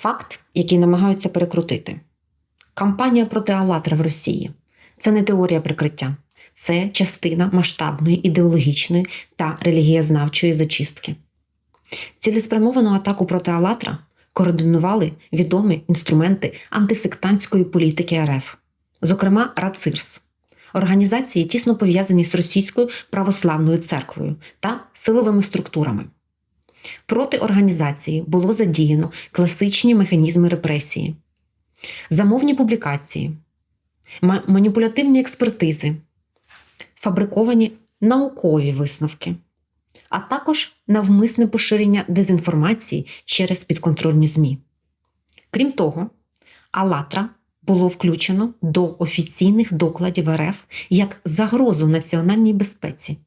Факт, який намагаються перекрутити. Кампанія проти Алатра в Росії це не теорія прикриття, це частина масштабної ідеологічної та релігієзнавчої зачистки. Цілеспрямовану атаку проти Алатра координували відомі інструменти антисектантської політики РФ, зокрема РАЦИРС, організації тісно пов'язані з російською православною церквою та силовими структурами. Проти організації було задіяно класичні механізми репресії, замовні публікації, маніпулятивні експертизи, фабриковані наукові висновки, а також навмисне поширення дезінформації через підконтрольні ЗМІ. Крім того, «АЛЛАТРА» було включено до офіційних докладів РФ як загрозу національній безпеці.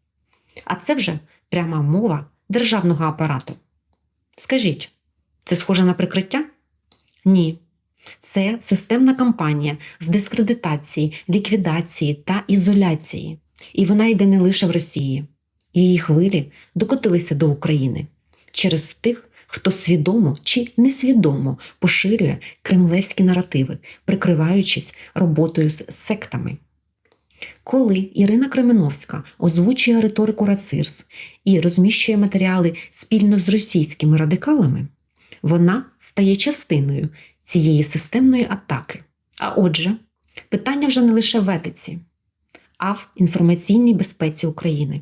А це вже пряма мова державного апарату. Скажіть, це схоже на прикриття? Ні. Це системна кампанія з дискредитації, ліквідації та ізоляції. І вона йде не лише в Росії. Її хвилі докотилися до України через тих, хто свідомо чи несвідомо поширює кремлевські наративи, прикриваючись роботою з сектами. Коли Ірина Кременовська озвучує риторику Рацирс і розміщує матеріали спільно з російськими радикалами, вона стає частиною цієї системної атаки. А отже, питання вже не лише в етиці, а в інформаційній безпеці України.